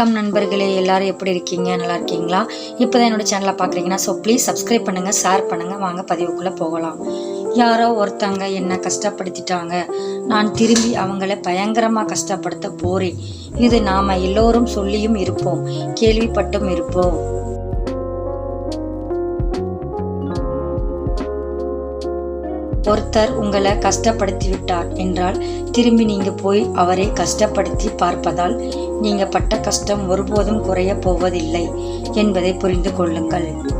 வணக்கம் நண்பர்களே எல்லாரும் எப்படி இருக்கீங்க? நல்லா இருக்கீங்களா? இப்போ தான் என்னோட சேனலை பார்க்குறீங்கன்னா ஸோ ப்ளீஸ் சப்ஸ்கிரைப் பண்ணுங்கள் ஷேர் பண்ணுங்கள் வாங்க பதிவுக்குள்ளே போகலாம். யாரோ ஒருத்தங்க என்னை கஷ்டப்படுத்திட்டாங்க. நான் திரும்பி அவங்கள பயங்கரமாக கஷ்டப்படுத்த போறேன். இது நாம் எல்லோரும் சொல்லியும் இருப்போம் கேள்விப்பட்டும் இருப்போம். ஒருத்தர் உங்களை கஷ்டப்படுத்தி விட்டார் என்றால் திரும்பி நீங்க போய் அவரை கஷ்டப்படுத்தி பார்ப்பதால் நீங்க பட்ட கஷ்டம் ஒருபோதும் குறைய போவதில்லை என்பதை புரிந்து கொள்ளுங்கள்.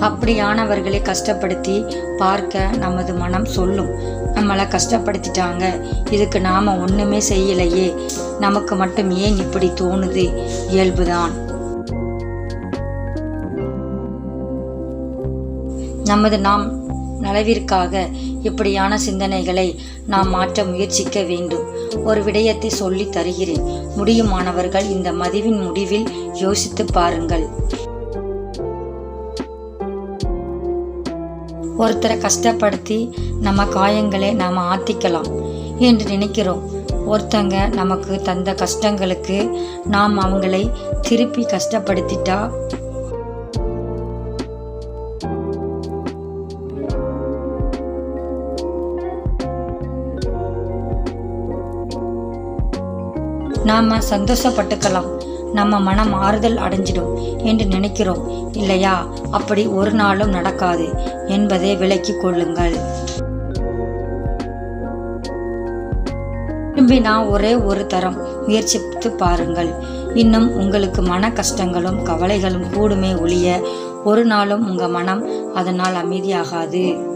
அப்படியானவர்களை கஷ்டப்படுத்தி பார்க்க நமது மனம் சொல்லும். நம்மளை கஷ்டப்படுத்திட்டாங்க. இதுக்கு நாம ஒண்ணுமே செய்யலையே. நமக்கு மட்டும் ஏன் இப்படி தோணுது? இயல்புதான். நமது நாம் நலவிற்காக இப்படியான சிந்தனைகளை நாம் மாற்ற முயற்சிக்க வேண்டும். ஒரு விடயத்தை சொல்லி தருகிறேன். முடியுமானவர்கள் இந்த மதிவின் முடிவில் யோசித்து பாருங்கள். ஒருத்தரை கஷ்டப்படுத்தி நம்ம காயங்களை நாம் ஆத்திக்கலாம் என்று நினைக்கிறோம். ஒருத்தங்க நமக்கு தந்த கஷ்டங்களுக்கு நாம் அவங்களை திருப்பி கஷ்டப்படுத்திட்டா நாம் சந்தோஷப்பட்டுக்கலாம். நம்ம மனம் ஆறுதல் அடைஞ்சிடும் என்று நினைக்கிறோம். இல்லையா? அப்படி ஒரு நாளும் நடக்காது என்பதை விலக்கிக் கொள்ளுங்கள். திரும்பி நான் ஒரே ஒரு தரம் முயற்சித்து பாருங்கள். இன்னும் உங்களுக்கு மன கஷ்டங்களும் கவலைகளும் கூடுமே ஒழிய ஒரு நாளும் உங்கள் மனம் அதனால் அமைதியாகாது.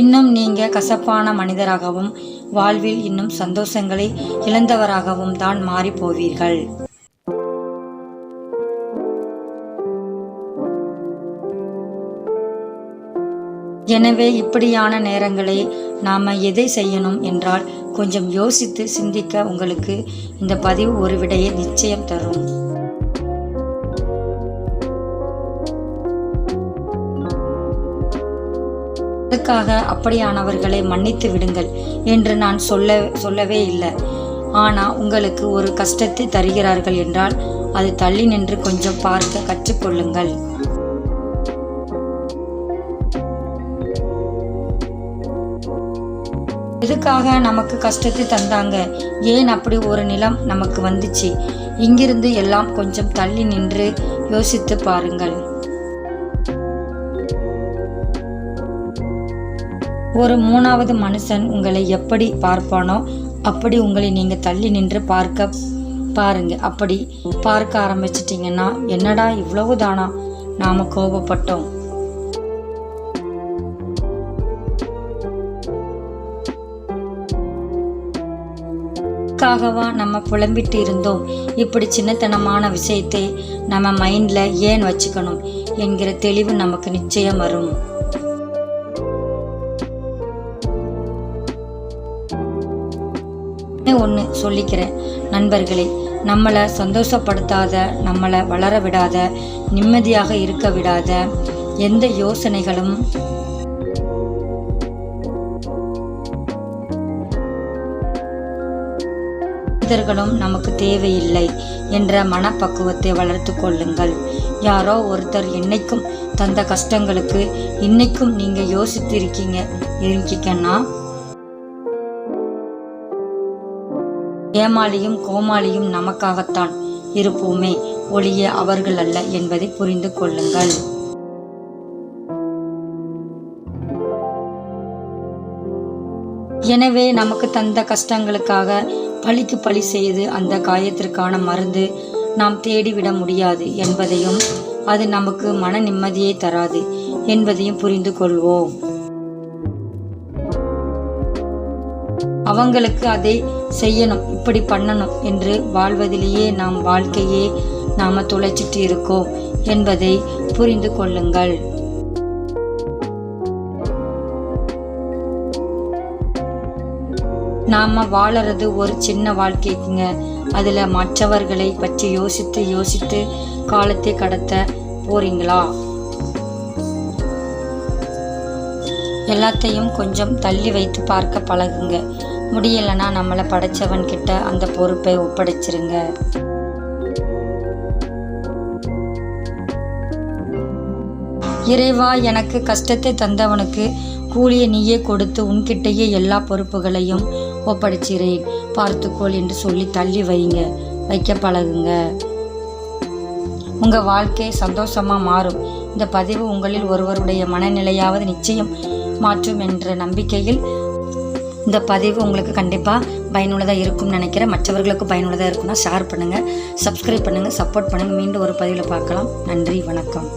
இன்னும் நீங்க கசப்பான மனிதராகவும் வாழ்வில் இன்னும் சந்தோஷங்களை இழந்தவராகவும் தான் மாறி போவீர்கள். எனவே இப்படியான நேரங்களை நாம எதை செய்யணும் என்றால் கொஞ்சம் யோசித்து சிந்திக்க உங்களுக்கு இந்த பதிவு ஒரு விடையை நிச்சயம் தரும். அதுக்காக அப்படியானவர்களை மன்னித்து விடுங்கள் என்று நான் சொல்ல சொல்லவே இல்லை. ஆனா உங்களுக்கு ஒரு கஷ்டத்தை தருகிறார்கள் என்றால் அது தள்ளி நின்று கொஞ்சம் பார்க்க கற்றுக்கொள்ளுங்கள். எதுக்காக நமக்கு கஷ்டத்தை தந்தாங்க? ஏன் அப்படி ஒரு நிலம் நமக்கு வந்துச்சு? இங்கிருந்து எல்லாம் கொஞ்சம் தள்ளி நின்று யோசித்து பாருங்கள். ஒரு மூணாவது மனுஷன் உங்களை எப்படி பார்ப்பானோ அப்படி உங்களை நீங்கள் தள்ளி நின்று பார்க்க பாருங்க. அப்படி பார்க்க ஆரம்பிச்சிட்டிங்கன்னா என்னடா இவ்வளவு தானா? நாம் கோபப்பட்டோம். காகவா நம்ம புலம்பிட்டு இருந்தோம். இப்படி சின்னத்தனமான விஷயத்தை நம்ம மைண்ட்ல ஏன் வச்சுக்கணும்? என்கிற தெளிவு நமக்கு நிச்சயம் வரும். ஒன்று சொல்லிக்கிறேன். நண்பர்களே நம்மளை சந்தோஷப்படுத்தாத நம்மளை வளர விடாத நிம்மதியாக இருக்க விடாத எந்த யோசனைகளும் மனிதர்களும் நமக்கு தேவையில்லை என்ற மனப்பக்குவத்தை வளர்த்து கொள்ளுங்கள். யாரோ ஒருத்தர் என்னைக்கும் தந்த கஷ்டங்களுக்கு இன்னைக்கும் நீங்க யோசித்து இருக்கீங்க இருக்கீங்கன்னா ஏமாளியும் கோமாளியும் நமக்காகத்தான் இருப்போமே ஒளிய அவர்கள் அல்ல என்பதை புரிந்து கொள்ளுங்கள். எனவே நமக்கு தந்த கஷ்டங்களுக்காக பழிக்கு பழி செய்து அந்த காயத்திற்கான மருந்து நாம் தேடிவிட முடியாது என்பதையும் அது நமக்கு மன நிம்மதியை தராது என்பதையும் புரிந்து கொள்வோம். அவங்களுக்கு அதை செய்யணும் இப்படி பண்ணணும் என்று வாழ்வதிலேயே நாம் வாழ்க்கையே நாம தொலைச்சிட்டு இருக்கோம் என்பதை புரிந்து கொள்ளுங்கள். நாம வாழறது ஒரு சின்ன வாழ்க்கைக்குங்க. அதுல மற்றவர்களை பற்றி யோசித்து யோசித்து காலத்தை கடத்த போறீங்களா? எல்லாத்தையும் கொஞ்சம் தள்ளி வைத்து பார்க்க பழகுங்க. முடியலைன்னா நம்மளை படைச்சவன் கிட்ட அந்த பொறுப்பை ஒப்படைச்சிருங்க. இறைவா எனக்கு கஷ்டத்தை தந்தவனுக்கு கூலியை நீயே கொடுத்து உன்கிட்டயே எல்லா பொறுப்புகளையும் ஒப்படைச்சிறேன். பார்த்துக்கோள் என்று சொல்லி தள்ளி வைங்க. வைக்க பழகுங்க. உங்கள் வாழ்க்கை சந்தோஷமாக மாறும். இந்த பதிவு உங்களில் ஒருவருடைய மனநிலையாவது நிச்சயம் மாற்றும் என்ற நம்பிக்கையில் இந்த பதிவு உங்களுக்கு கண்டிப்பாக பயனுள்ளதாக இருக்கும்னு நினைக்கிறேன். மற்றவர்களுக்கு பயனுள்ளதாக இருக்கும்னா ஷேர் பண்ணுங்கள் சப்ஸ்கிரைப் பண்ணுங்கள் சப்போர்ட் பண்ணுங்கள் மீண்டும் ஒரு பதிவில் பார்க்கலாம். நன்றி வணக்கம்.